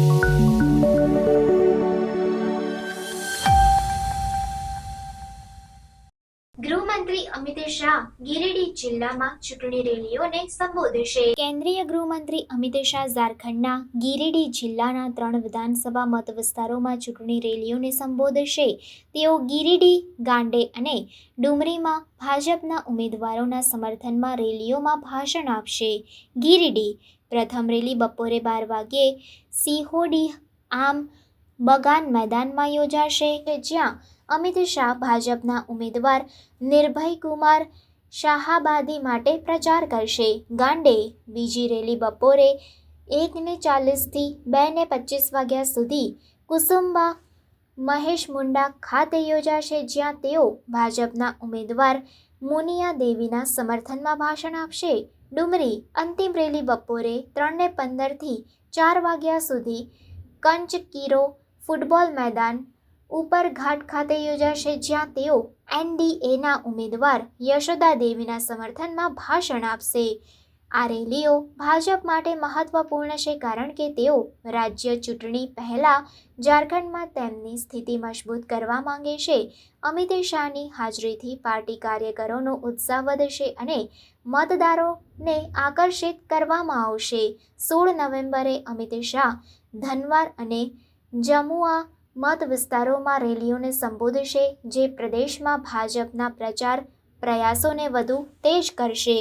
Thank you. ગૃહમંત્રી અમિત શાહ ગિરિડી જિલ્લામાં ચૂંટણી રેલીઓને સંબોધશે. કેન્દ્રીય ગૃહમંત્રી અમિત શાહ ઝારખંડના ગિરિડી જિલ્લાના ત્રણ વિધાનસભા મત વિસ્તારોમાં ચૂંટણી રેલીઓને સંબોધશે. તેઓ ગિરિડી, ગાંડે અને ડુમરીમાં ભાજપના ઉમેદવારોના સમર્થનમાં રેલીઓમાં ભાષણ આપશે. ગિરિડી, પ્રથમ રેલી બપોરે બાર વાગ્યે સિહોડી આમ બગાન મેદાનમાં યોજાશે જ્યાં અમિત શાહ ભાજપના ઉમેદવાર નિર્ભય કુમાર શાહાબાદી માટે પ્રચાર કરશે. ગાંડે બીજી રેલી બપોરે એકને ચાલીસથી બેને પચીસ વાગ્યા સુધી કુસુમ્બા મહેશ મુંડા ખાતે યોજાશે, જ્યાં તેઓ ભાજપના ઉમેદવાર મુનિયા દેવીના સમર્થનમાં ભાષણ આપશે. ડુમરી અંતિમ રેલી બપોરે ત્રણને પંદરથી ચાર વાગ્યા સુધી કંચકીરો ફૂટબોલ મેદાન ઉપર ઘાટ ખાતે યોજાશે જ્યાં તેઓ એનડીએના ઉમેદવાર યશોદા દેવીના સમર્થનમાં ભાષણ આપશે. આ રેલીઓ ભાજપ માટે મહત્વપૂર્ણ છે કારણ કે તેઓ રાજ્ય ચૂંટણી પહેલા ઝારખંડમાં તેમની સ્થિતિ મજબૂત કરવા માંગે છે. અમિત શાહની હાજરીથી પાર્ટી કાર્યકરોનો ઉત્સાહ વધશે અને મતદારોને આકર્ષિત કરવામાં આવશે. સોળ નવેમ્બરે અમિત શાહ, ધનવાર અને જમુઆ મત વિસ્તારોમાં રેલીઓને સંબોધશે જે પ્રદેશમાં ભાજપના પ્રચાર પ્રયાસોને વધુ તેજ કરશે.